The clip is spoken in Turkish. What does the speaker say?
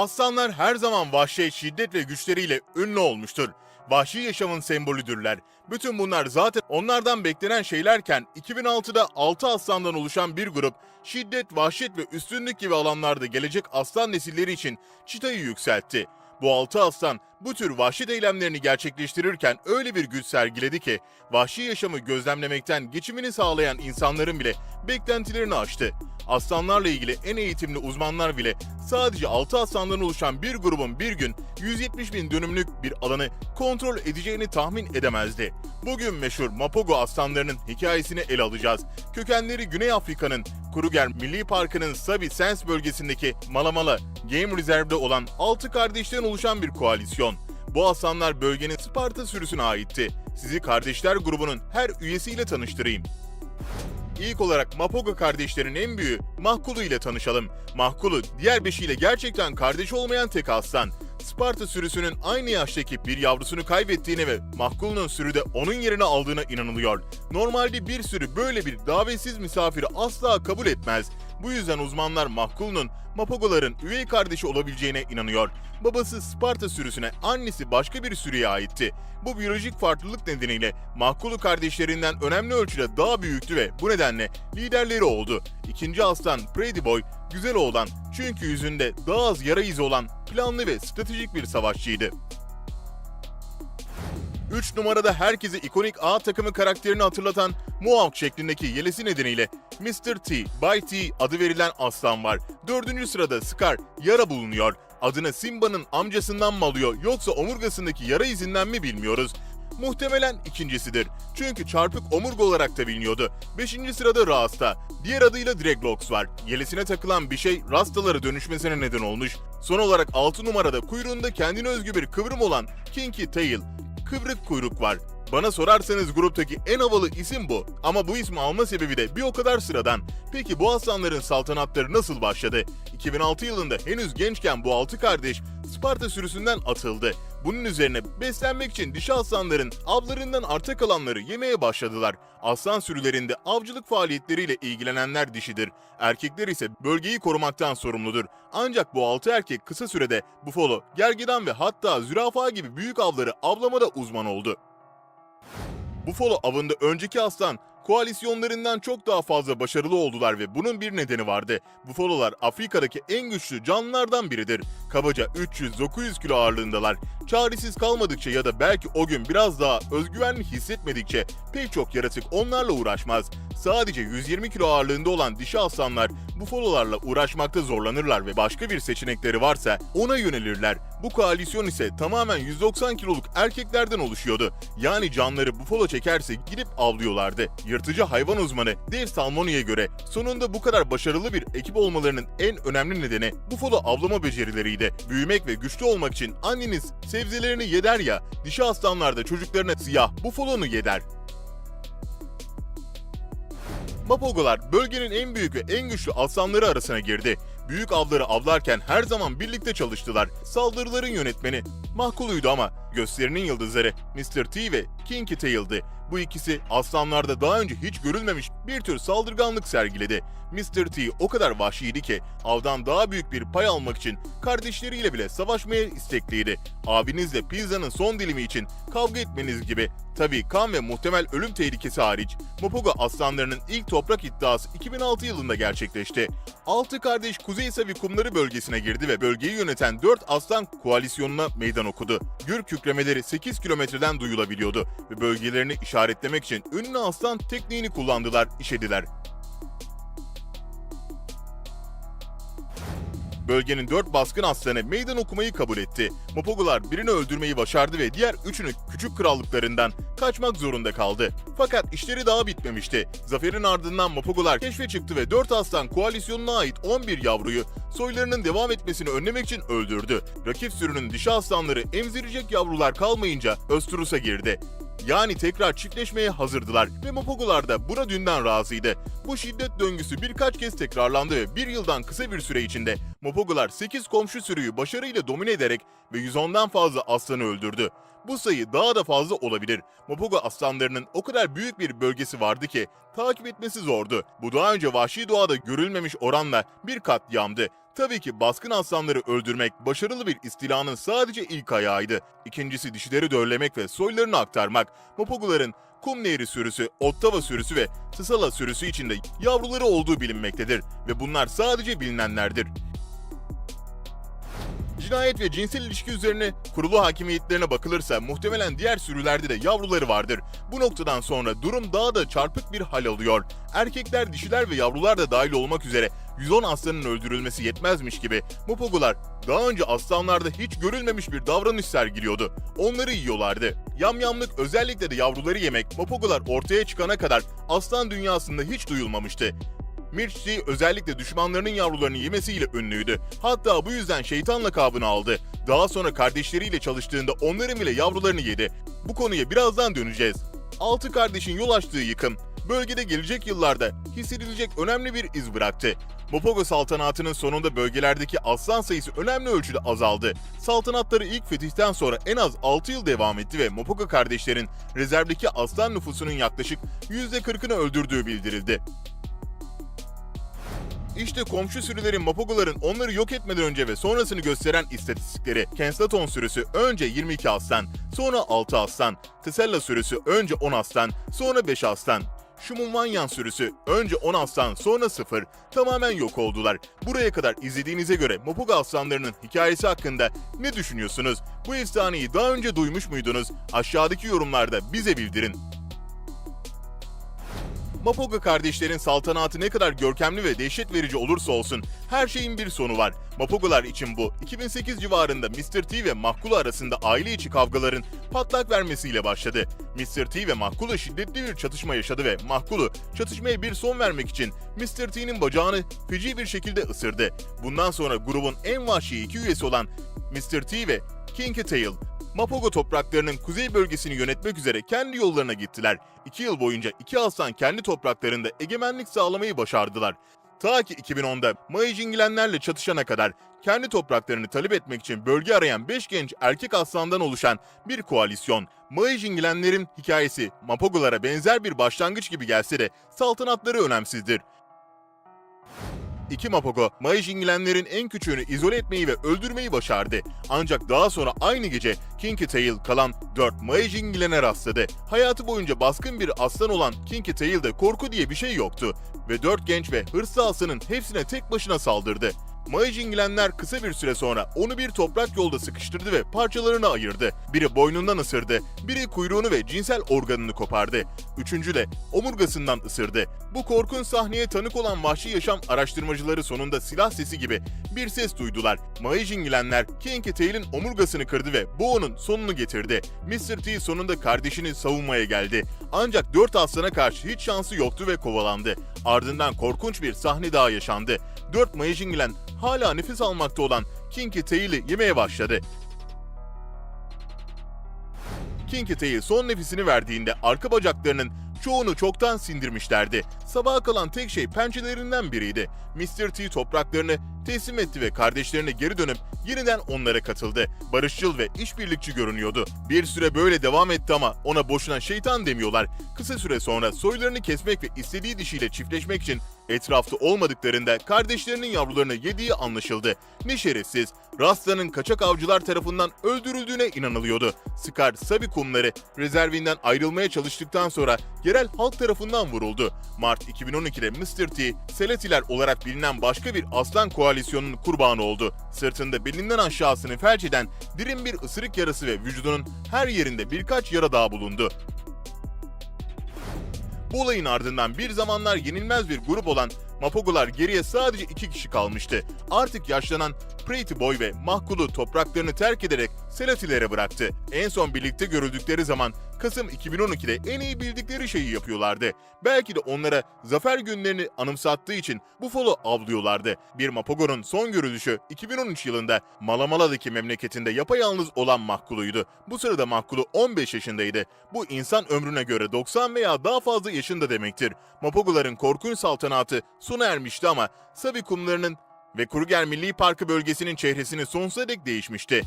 Aslanlar her zaman vahşet, şiddet ve güçleriyle ünlü olmuştur. Vahşi yaşamın sembolüdürler. Bütün bunlar zaten onlardan beklenen şeylerken 2006'da 6 aslandan oluşan bir grup şiddet, vahşet ve üstünlük gibi alanlarda gelecek aslan nesilleri için çıtayı yükseltti. Bu altı aslan bu tür vahşet eylemlerini gerçekleştirirken öyle bir güç sergiledi ki vahşi yaşamı gözlemlemekten geçimini sağlayan insanların bile beklentilerini aştı. Aslanlarla ilgili en eğitimli uzmanlar bile sadece 6 aslandan oluşan bir grubun bir gün 170 bin dönümlük bir alanı kontrol edeceğini tahmin edemezdi. Bugün meşhur Mapogo aslanlarının hikayesini ele alacağız. Kökenleri Güney Afrika'nın Kruger Milli Parkı'nın Sabi Sens bölgesindeki Malamala Game Reserve'de olan 6 kardeşten oluşan bir koalisyon. Bu aslanlar bölgenin Sparta sürüsüne aitti. Sizi kardeşler grubunun her üyesiyle tanıştırayım. İlk olarak Mapoga kardeşlerin en büyüğü Mahkulu ile tanışalım. Mahkulu diğer beşiyle gerçekten kardeş olmayan tek aslan. Sparta sürüsünün aynı yaştaki bir yavrusunu kaybettiğine ve Mahkulu'nun sürüde onun yerini aldığına inanılıyor. Normalde bir sürü böyle bir davetsiz misafiri asla kabul etmez. Bu yüzden uzmanlar Mahkulu'nun Mapogoların üvey kardeşi olabileceğine inanıyor. Babası Sparta sürüsüne, annesi başka bir sürüye aitti. Bu biyolojik farklılık nedeniyle Mahkulu kardeşlerinden önemli ölçüde daha büyüktü ve bu nedenle liderleri oldu. İkinci aslan Pretty Boy güzel oğlan çünkü yüzünde daha az yara izi olan planlı ve stratejik bir savaşçıydı. 3 numarada herkese ikonik A takımı karakterini hatırlatan Mohawk şeklindeki yelesi nedeniyle Mr. T, By T adı verilen aslan var. Dördüncü sırada Scar, yara bulunuyor. Adını Simba'nın amcasından mı alıyor yoksa omurgasındaki yara izinden mi bilmiyoruz. Muhtemelen ikincisidir. Çünkü çarpık omurga olarak da biliniyordu. Beşinci sırada Rasta. Diğer adıyla Dreadlocks var. Yelesine takılan bir şey Rastalara dönüşmesine neden olmuş. Son olarak 6 numarada kuyruğunda kendine özgü bir kıvrım olan Kinky Tail. Kıvrık kuyruk var. Bana sorarsanız gruptaki en havalı isim bu. Ama bu ismi alma sebebi de bir o kadar sıradan. Peki bu aslanların saltanatları nasıl başladı? 2006 yılında henüz gençken bu altı kardeş Sparta sürüsünden atıldı. Bunun üzerine beslenmek için dişi aslanların avlarından arta kalanları yemeye başladılar. Aslan sürülerinde avcılık faaliyetleriyle ilgilenenler dişidir. Erkekler ise bölgeyi korumaktan sorumludur. Ancak bu altı erkek kısa sürede bufalo, gergedan ve hatta zürafa gibi büyük avları avlamada uzman oldu. Buffalo avında önceki aslan koalisyonlarından çok daha fazla başarılı oldular ve bunun bir nedeni vardı. Buffalo'lar Afrika'daki en güçlü canlılardan biridir. Kabaca 300-900 kilo ağırlığındalar. Çaresiz kalmadıkça ya da belki o gün biraz daha özgüvenli hissetmedikçe pek çok yaratık onlarla uğraşmaz. Sadece 120 kilo ağırlığında olan dişi aslanlar bufalolarla uğraşmakta zorlanırlar ve başka bir seçenekleri varsa ona yönelirler. Bu koalisyon ise tamamen 190 kiloluk erkeklerden oluşuyordu. Yani canları bufalo çekerse gidip avlıyorlardı. Yırtıcı hayvan uzmanı Dave Salmoni'ye göre sonunda bu kadar başarılı bir ekip olmalarının en önemli nedeni bufalo avlama becerileriydi. Büyümek ve güçlü olmak için anneniz sebzelerini yeder ya, dişi aslanlar da çocuklarına siyah bufalonu yeder. Mapogolar bölgenin en büyük ve en güçlü aslanları arasına girdi. Büyük avları avlarken her zaman birlikte çalıştılar. Saldırıların yönetmeni Mahkulu'ydu ama gösterinin yıldızları Mr. T ve Kinky Tail'di. Bu ikisi aslanlarda daha önce hiç görülmemiş bir tür saldırganlık sergiledi. Mr. T o kadar vahşiydi ki avdan daha büyük bir pay almak için kardeşleriyle bile savaşmaya istekliydi. Abinizle pizzanın son dilimi için kavga etmeniz gibi. Tabii kan ve muhtemel ölüm tehlikesi hariç Mopoga aslanlarının ilk toprak iddiası 2006 yılında gerçekleşti. Altı kardeş Kuzey Savi kumları bölgesine girdi ve bölgeyi yöneten 4 aslan koalisyonuna meydan okudu. Gür kükremeleri 8 kilometreden duyulabiliyordu ve bölgelerini işaretlemek için ünlü aslan tekniğini kullandılar, işediler. Bölgenin dört baskın aslanı meydan okumayı kabul etti. Mopogular birini öldürmeyi başardı ve diğer üçünü küçük krallıklarından kaçmak zorunda kaldı. Fakat işleri daha bitmemişti. Zaferin ardından Mopogular keşfe çıktı ve dört aslan koalisyonuna ait 11 yavruyu soylarının devam etmesini önlemek için öldürdü. Rakip sürünün dişi aslanları emzirecek yavrular kalmayınca Östrus'a girdi. Yani tekrar çiftleşmeye hazırdılar ve Mopogular da buna dünden razıydı. Bu şiddet döngüsü birkaç kez tekrarlandı ve bir yıldan kısa bir süre içinde Mopogular 8 komşu sürüyü başarıyla domine ederek ve 110'dan fazla aslanı öldürdü. Bu sayı daha da fazla olabilir. Mapogo aslanlarının o kadar büyük bir bölgesi vardı ki takip etmesi zordu. Bu daha önce vahşi doğada görülmemiş oranla bir katliamdı. Tabii ki baskın aslanları öldürmek başarılı bir istilanın sadece ilk ayağıydı. İkincisi dişileri döllemek ve soylarını aktarmak. Mapoguların kum nehri sürüsü, ottava sürüsü ve sısala sürüsü içinde yavruları olduğu bilinmektedir ve bunlar sadece bilinenlerdir. Cinayet ve cinsel ilişki üzerine kurulu hakimiyetlerine bakılırsa muhtemelen diğer sürülerde de yavruları vardır. Bu noktadan sonra durum daha da çarpık bir hal alıyor. Erkekler, dişiler ve yavrular da dahil olmak üzere 110 aslanın öldürülmesi yetmezmiş gibi Mupogular daha önce aslanlarda hiç görülmemiş bir davranış sergiliyordu. Onları yiyorlardı. Yamyamlık özellikle de yavruları yemek Mupogular ortaya çıkana kadar aslan dünyasında hiç duyulmamıştı. Mirçli özellikle düşmanlarının yavrularını yemesiyle ünlüydü. Hatta bu yüzden şeytan lakabını aldı. Daha sonra kardeşleriyle çalıştığında onların bile yavrularını yedi. Bu konuya birazdan döneceğiz. Altı kardeşin yol açtığı yıkım, bölgede gelecek yıllarda hissedilecek önemli bir iz bıraktı. Mopogo saltanatının sonunda bölgelerdeki aslan sayısı önemli ölçüde azaldı. Saltanatları ilk fetihten sonra en az 6 yıl devam etti ve Mopogo kardeşlerin rezervdeki aslan nüfusunun yaklaşık %40'ını öldürdüğü bildirildi. İşte komşu sürülerin Mapogoların onları yok etmeden önce ve sonrasını gösteren istatistikleri. Kenslaton sürüsü önce 22 aslan, sonra 6 aslan. Tesella sürüsü önce 10 aslan, sonra 5 aslan. Şumunvanyan sürüsü önce 10 aslan sonra 0 tamamen yok oldular. Buraya kadar izlediğinize göre Mapogo aslanlarının hikayesi hakkında ne düşünüyorsunuz? Bu efsaneyi daha önce duymuş muydunuz? Aşağıdaki yorumlarda bize bildirin. Mapoga kardeşlerin saltanatı ne kadar görkemli ve dehşet verici olursa olsun her şeyin bir sonu var. Mapogalar için bu 2008 civarında Mr. T ve Mahkulu arasında aile içi kavgaların patlak vermesiyle başladı. Mr. T ve Mahkulu şiddetli bir çatışma yaşadı ve Mahkulu çatışmaya bir son vermek için Mr. T'nin bacağını feci bir şekilde ısırdı. Bundan sonra grubun en vahşi iki üyesi olan Mr. T ve Kinky Tail Mapogo topraklarının kuzey bölgesini yönetmek üzere kendi yollarına gittiler. İki yıl boyunca iki aslan kendi topraklarında egemenlik sağlamayı başardılar. Ta ki 2010'da Maijingilenlerle çatışana kadar kendi topraklarını talep etmek için bölge arayan 5 genç erkek aslandan oluşan bir koalisyon. Maijingilenlerin hikayesi Mapogolara benzer bir başlangıç gibi gelse de saltanatları önemsizdir. İki Mapogo, Maijingilenlerin en küçüğünü izole etmeyi ve öldürmeyi başardı. Ancak daha sonra aynı gece Kinky Tail kalan 4 Maijingilen'e rastladı. Hayatı boyunca baskın bir aslan olan Kinky Tail'de korku diye bir şey yoktu. Ve 4 genç ve hırslı aslanın hepsine tek başına saldırdı. Maijingilenler kısa bir süre sonra onu bir toprak yolda sıkıştırdı ve parçalarına ayırdı. Biri boynundan ısırdı, biri kuyruğunu ve cinsel organını kopardı. Üçüncü de omurgasından ısırdı. Bu korkunç sahneye tanık olan vahşi yaşam araştırmacıları sonunda silah sesi gibi bir ses duydular. Maijingilenler Kinky Tail'in omurgasını kırdı ve onun sonunu getirdi. Mr. T sonunda kardeşini savunmaya geldi. Ancak dört aslana karşı hiç şansı yoktu ve kovalandı. Ardından korkunç bir sahne daha yaşandı. Dört Maijingilen hala nefes almakta olan Kinky Tail'i yemeye başladı. Kinky Tail son nefesini verdiğinde arka bacaklarının çoğunu çoktan sindirmişlerdi. Sabaha kalan tek şey pençelerinden biriydi. Mr. T topraklarını teslim etti ve kardeşlerine geri dönüp yeniden onlara katıldı. Barışçıl ve işbirlikçi görünüyordu. Bir süre böyle devam etti ama ona boşuna şeytan demiyorlar. Kısa süre sonra soylarını kesmek ve istediği dişiyle çiftleşmek için etrafta olmadıklarında kardeşlerinin yavrularını yediği anlaşıldı. Ne şerefsiz, Rasta'nın kaçak avcılar tarafından öldürüldüğüne inanılıyordu. Scar, Sabi kumları rezervinden ayrılmaya çalıştıktan sonra yerel halk tarafından vuruldu. Mart 2012'de Mr. T, Seletiler olarak bilinen başka bir aslan koalisyonunun kurbanı oldu. Sırtında belinden aşağısını felç eden derin bir ısırık yarası ve vücudunun her yerinde birkaç yara daha bulundu. Bu olayın ardından bir zamanlar yenilmez bir grup olan Mapogolar geriye sadece iki kişi kalmıştı. Artık yaşlanan Pretty Boy ve Mahkulu topraklarını terk ederek Selatilere bıraktı. En son birlikte görüldükleri zaman Kasım 2012'de en iyi bildikleri şeyi yapıyorlardı. Belki de onlara zafer günlerini anımsattığı için Buffalo avlıyorlardı. Bir Mapogo'nun son görülüşü 2013 yılında Malamala'daki memleketinde yapayalnız olan Mahkulu'ydu. Bu sırada Mahkulu 15 yaşındaydı. Bu insan ömrüne göre 90 veya daha fazla yaşında demektir. Mapogoların korkunç saltanatı sona ermişti ama Sabi kumlarının ve Kruger Milli Parkı bölgesinin çehresini sonsuza dek değişmişti.